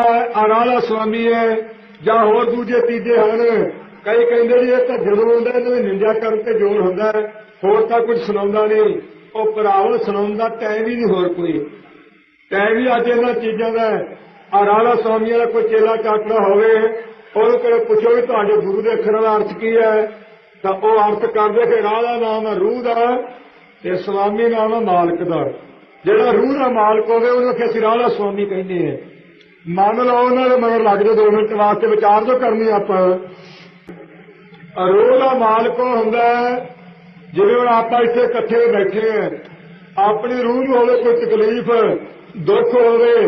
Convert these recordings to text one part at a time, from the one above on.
ਆਰਾਲਾ ਸੁਆਮੀ ਹੈ ਜਾਂ ਹੋਰ ਦੂਜੇ ਤੀਜੇ ਹਨ। ਕਈ ਕਹਿੰਦੇ ਜੀ ਇਹ ਤਾਂ ਜਦੋਂ ਹੁੰਦਾ ਇਹਨਾਂ ਦੀ ਨਿੰਦਿਆ ਕਰਨ ਤੇ ਜ਼ੋਰ ਹੁੰਦਾ ਹੈ, ਹੋਰ ਤਾਂ ਕੁਝ ਸੁਣਾਉਂਦਾ ਨਹੀਂ। ਉਹ ਭਰਾਵਲ ਸੁਣਾਉਣ ਦਾ ਟਾਈਮ ਹੀ ਨਹੀਂ ਹੋਰ ਕੋਈ। ਟਾਈਮ ਹੀ ਅੱਜ ਇਹਨਾਂ ਚੀਜ਼ਾਂ ਦਾ ਹੈ। ਆਰਾਲਾ ਸੁਆਮੀ ਦਾ ਕੋਈ ਚੇਲਾ ਚਾਟੜਾ ਹੋਵੇ ਉਹਨੂੰ ਕਿਹੜੇ ਪੁੱਛੋ ਵੀ ਤੁਹਾਡੇ ਗੁਰੂ ਦੇ ਅੱਖਰਾਂ ਦਾ ਅਰਥ ਕੀ ਹੈ? ਤਾਂ ਉਹ ਅਰਥ ਕਰਦੇ ਕਿ ਰਾਹ ਦਾ ਨਾਮ ਹੈ ਰੂਹ ਦਾ ਤੇ ਸੁਆਮੀ ਨਾਮ ਹੈ ਮਾਲਕ ਦਾ। ਜਿਹੜਾ ਰੂਹ ਦਾ ਮਾਲਕ ਹੋਵੇ ਉਹਨੂੰ ਕਿ ਅਸੀਂ ਰਾਹ ਦਾ ਸੁਆਮੀ ਕਹਿੰਦੇ ਹਾਂ। ਮੰਨ ਲਓ ਉਹਨਾਂ ਦੇ ਮਗਰ ਲੱਗ ਜਾਓ 2 ਮਿੰਟ ਵਾਸਤੇ, ਵਿਚਾਰ ਜੋ ਕਰਨੀ ਆਪਾਂ। ਰੂਹ ਦਾ ਮਾਲਕ ਉਹ ਹੁੰਦਾ ਜਿਵੇਂ ਹੁਣ ਆਪਾਂ ਇੱਥੇ ਇਕੱਠੇ ਬੈਠੇ ਹਾਂ ਆਪਣੀ ਰੂਹ ਨੂੰ ਹੋਵੇ ਕੋਈ ਤਕਲੀਫ, ਦੁੱਖ ਹੋਵੇ,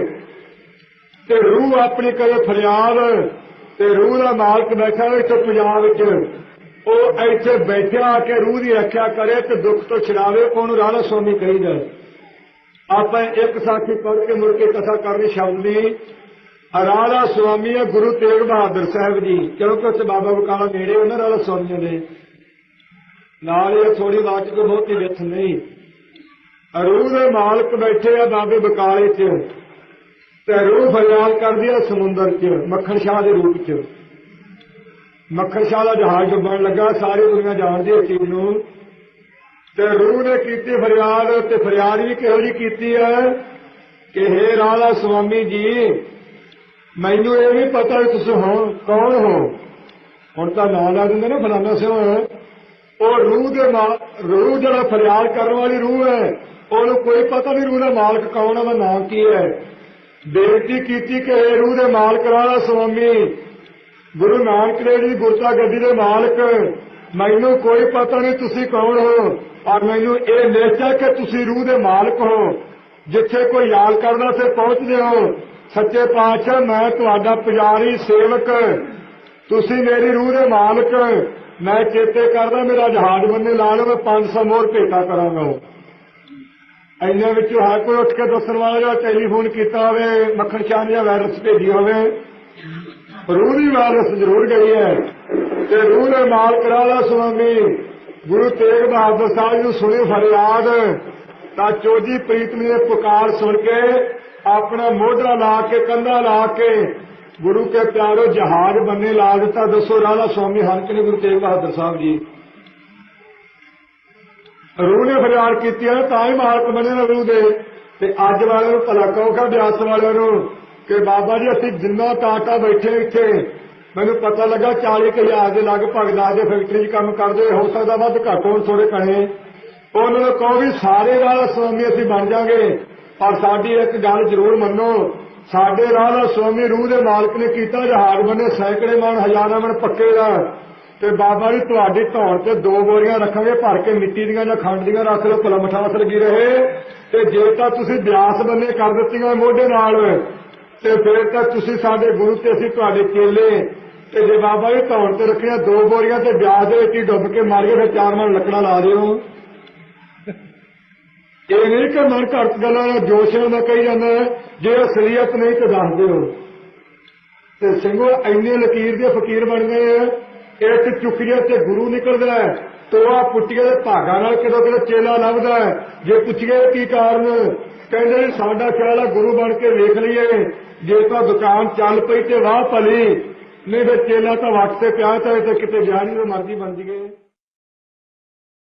ਤੇ ਰੂਹ ਆਪਣੀ ਕਰੇ ਫਰਿਆਦ, ਤੇ ਰੂਹ ਦਾ ਮਾਲਕ ਬੈਠਾ ਇੱਥੇ ਪੰਜਾਬ ਵਿੱਚ। ਉਹ ਇੱਥੇ ਬੈਠਿਆ ਆ ਕੇ ਰੂਹ ਦੀ ਰੱਖਿਆ ਕਰੇ ਤੇ ਦੁੱਖ ਤੋਂ ਛਡਾਵੇ, ਉਹਨੂੰ ਰਾਣਾ ਸਵਾਮੀ ਕਹੀਦਾ ਆਪਾਂ ਇੱਕ ਸਾਥੀ ਪੜ੍ਹ ਕੇ ਮੁੜ ਕੇ ਕਥਾ ਕਰਨੀ ਸ਼ਬਦ ਦੀ ਰਾਧਾ ਸੁਆਮੀ ਹੈ, ਗੁਰੂ ਤੇਗ ਬਹਾਦਰ ਸਾਹਿਬ ਜੀ। ਕਿਉਂਕਿ ਉੱਥੇ ਬਾਬਾ ਬਕਾਲਾ ਨੇੜੇ, ਉਹਨਾਂ ਰਾਧਾ ਸੁਆਮੀਆਂ ਦੇ ਨਾਲ ਇਹ ਥੋੜੀ ਬਾਤ ਬਹੁਤੀ ਵਿਥ ਨਹੀਂ। ਰੂਹ ਦੇ ਮਾਲਕ ਬੈਠੇ ਆ ਬਾਬੇ ਬਕਾਲੇ 'ਚ ਤੇ ਰੂਹ ਫਰਿਆਦ ਕਰਦੀ ਆ ਸਮੁੰਦਰ 'ਚ, ਮੱਖਣ ਸ਼ਾਹ ਦੇ ਰੂਪ 'ਚ। ਮੱਖਣ ਸ਼ਾਹ ਦਾ ਜਹਾਜ਼ ਡੁੱਬਣ ਲੱਗਾ, ਸਾਰੀ ਦੁਨੀਆ ਜਾਣਦੀ ਹੈ ਚੀਜ਼ ਨੂੰ। ਤੇ ਰੂਹ ਨੇ ਕੀਤੀ ਫਰਿਆਦ, ਤੇ ਫਰਿਆਦ ਵੀ ਕਿਹੋ ਜੀ ਕੀਤੀ ਹੈ ਕਿ ਹੇ ਰਾਧਾ ਸੁਆਮੀ ਜੀ ਮੈਨੂੰ ਇਹ ਵੀ ਪਤਾ ਵੀ ਤੁਸੀਂ ਹੋ ਕੌਣ ਹੋ? ਹੁਣ ਤਾਂ ਨਾਂ ਲਾ ਦਿੰਦੇ ਨਾ ਫਲਾਣਾ ਸਿਓ ਹੈ ਉਹ ਰੂਹ ਦੇ ਮਾਲ ਰੂਹ ਜਿਹੜਾ ਫਰਿਆਦ ਕਰਨ ਵਾਲੀ ਰੂਹ ਹੈ, ਉਹਨੂੰ ਕੋਈ ਪਤਾ ਨਹੀਂ ਰੂਹ ਦਾ ਮਾਲਕ ਕੌਣ ਹੈ ਉਹਦਾ ਨਾਮ ਕੀ ਹੈ। ਬੇਨਤੀ ਕੀਤੀ ਕਿ ਇਹ ਰੂਹ ਦੇ ਮਾਲਕ ਰਾਧਾ ਸੁਆਮੀ ਗੁਰੂ ਨਾਨਕ ਦੇਵ ਜੀ ਗੁਰਤਾ ਗੱਦੀ ਦੇ ਮਾਲਕ। ਮੈਨੂੰ ਕੋਈ ਪਤਾ ਨਹੀਂ ਤੁਸੀਂ ਕੌਣ ਹੋ। ਔਰ ਮੈਨੂੰ ਇਹ ਨਿਸ਼ਚੈ ਕਿ ਤੁਸੀਂ ਰੂਹ ਦੇ ਮਾਲਕ ਹੋ। ਜਿੱਥੇ ਕੋਈ ਯਾਦ ਕਰਦਾ ਸੇ ਪਹੁੰਚਦੇ ਹੋ ਸੱਚੇ ਪਾਤਸ਼ਾਹ, ਮੈਂ ਤੁਹਾਡਾ ਪੁਜਾਰੀ, ਸੇਵਕ। ਤੁਸੀਂ ਮੇਰੀ ਰੂਹ ਦੇ ਮਾਲਕ। ਮੈਂ ਚੇਤੇ ਕਰਦਾ ਮੇਰਾ ਜਹਾਜ਼ ਬੰਨੇ ਲਾ ਲਓ, ਮੈਂ 500 ਮੋਰ ਭੇਟਾ ਕਰਾਂਗਾ। ਇੰਨੇ ਵਿੱਚੋਂ ਹਰ ਕੋਈ ਉੱਠ ਕੇ ਦੱਸਣ ਵਾਲਾ ਜਿਹੜਾ ਟੈਲੀਫੋਨ ਕੀਤਾ ਹੋਵੇ, ਮੱਖਣ ਸ਼ਾਹ ਨੇ ਜਾਂ ਵਾਇਰਸ ਭੇਜੀ ਹੋਵੇ, ਰੂਹ ਦੀ ਵਾਇਰਸ ਜ਼ਰੂਰ ਗਈ ਹੈ। ਤੇ ਰੂਹ ਦੇ ਮਾਲਕ ਰਾਧਾ ਸੁਆਮੀ, ਗੁਰੂ ਤੇਗ ਬਹਾਦਰ ਸਾਹਿਬ ਨੂੰ ਸੁਣੀ ਫਰਿਆਦ। ਤਾਂ ਚੋਜੀ ਪ੍ਰੀਤਮੀ ਦੇ ਪੁਕਾਰ ਸੁਣ ਕੇ ਆਪਣਾ ਮੋਢਾ ਲਾ ਕੇ, ਕੰਧਾ ਲਾ ਕੇ ਗੁਰੂ ਕੇ ਪਿਆਰੋ ਜਹਾਜ਼ ਬੰਨੇ ਲਾ ਦਿੱਤਾ। ਦੱਸੋ ਰਾਧਾ ਸੁਆਮੀ ਹਨ ਗੁਰੂ ਤੇਗ ਬਹਾਦਰ ਸਾਹਿਬ ਜੀ। ਰੂਹ ਨੇ ਫਰਿਆਦ ਕੀਤੀ ਹੈ, ਤਾਂ ਹੀ ਮਾਲਕ ਬਣੇ ਨੇ ਰੂਹ ਦੇ। ਤੇ ਅੱਜ ਵਾਲਿਆਂ ਨੂੰ ਭਲਾ ਕਹੋਗਾ ਬਿਆਸ ਵਾਲਿਆਂ ਨੂੰ ਕਿ ਬਾਬਾ ਜੀ, ਅਸੀਂ ਜਿੰਨਾ ਟਾਟਾ ਬੈਠੇ ਇੱਥੇ, ਮੈਨੂੰ ਪਤਾ ਲੱਗਾ 40 ਕੁ ਹਜ਼ਾਰ ਦੇ ਲਗਭਗ ਦਾ ਜੇ ਫੈਕਟਰੀ 'ਚ ਕੰਮ ਕਰਦੇ ਹੋ ਸਕਦਾ ਵੱਧ ਘੱਟ ਹੋਣ ਥੋੜੇ ਕਣੇ ਉਹਨਾਂ ਨੂੰ ਕਹੋ ਵੀ ਸਾਰੇ ਰਾਹ ਸੁਆਮੀ ਅਸੀਂ ਬਣ ਜਾਾਂਗੇ। ਪਰ ਸਾਡੀ ਇੱਕ ਗੱਲ ਜ਼ਰੂਰ ਮੰਨੋ, ਸਾਡੇ ਰਾਹ ਦਾ ਸੁਆਮੀ ਰੂਹ ਦੇ ਮਾਲਕ ਨੇ ਕੀਤਾ, ਜਹਾਜ਼ ਬੰਨੇ ਸੈਂਕੜੇ ਮਣ, ਹਜ਼ਾਰਾਂ ਮਣ ਪੱਕੇ ਦਾ। ਤੇ ਬਾਬਾ ਜੀ, ਤੁਹਾਡੀ ਧੌਣ ਤੇ ਦੋ ਬੋਰੀਆਂ ਰੱਖਾਂਗੇ, ਭਰ ਕੇ ਮਿੱਟੀ ਦੀਆਂ ਜਾਂ ਖੰਡ ਦੀਆਂ ਰੱਖ ਲਓ ਭਲਾ ਮਠਾਸ ਲੱਗੀ ਰਹੇ। ਤੇ ਜੇ ਤਾਂ ਤੁਸੀਂ ਬਿਆਸ ਬੰਨੇ ਕਰ ਦਿੱਤੀਆਂ ਮੋਢੇ ਨਾਲ, ਤੇ ਫਿਰ ਤਾਂ ਤੁਸੀਂ ਸਾਡੇ ਗੁਰੂ ਤੇ ਅਸੀਂ ਤੁਹਾਡੇ ਚੇਲੇ। ਤੇ ਜੇ ਬਾਬਾ ਜੀ ਧੌਣ ਤੇ ਰੱਖੀਆਂ ਦੋ ਬੋਰੀਆਂ ਤੇ ਬਿਆਸ ਦੇ ਵਿੱਚ ਹੀ ਡੁੱਬ ਕੇ ਮਰ ਫਿਰ ਚਾਰ ਮਣ ਲੱਕੜਾਂ ਲਾ ਦਿਓ। ਇਹ ਨਹੀਂ ਕਿ ਮਨ ਘੜਤ ਗੱਲਾਂ ਦਾ ਜੋਸ਼ ਨਾਲ ਕਹੀ ਜਾਂਦਾ ਜੇ ਅਸਲੀਅਤ ਨਹੀਂ ਤਾਂ ਦੱਸ ਦਿਓ। ਤੇ ਸਿੰਘੋ, ਇੰਨੇ ਲਕੀਰ ਦੇ ਫਕੀਰ ਬਣ ਗਏ ਆ ਇੱਕ ਚੁੱਕੀਏ ਤੇ ਗੁਰੂ ਨਿਕਲਦਾ ਹੈ ਤੋਆ ਪੁੱਟੀਏ ਦੇ ਭਾਗਾ ਨਾਲ ਕਿਦੋਂ ਕਿਦੋਂ ਚੇਲਾ ਲੱਭਦਾ ਹੈ। ਜੇ ਪੁੱਛੀਏ ਕੀ ਕਾਰਨ, ਕਹਿੰਦੇ ਸਾਡਾ ਖਿਆਲ ਆ ਗੁਰੂ ਬਣ ਕੇ ਵੇਖ ਲਈਏ, ਜੇ ਤਾਂ ਦੁਕਾਨ ਚੱਲ ਪਈ ਤੇ ਵਾਹ ਭਲੀ, ਨਹੀਂ ਫਿਰ ਚੇਲਾ ਤਾਂ ਵਕਤ ਤੇ ਪਿਆ ਤਾਂ ਇਹ ਤਾਂ ਕਿਤੇ ਜਾਣੀ ਮਰਜ਼ੀ ਬਣ ਜੀਏ।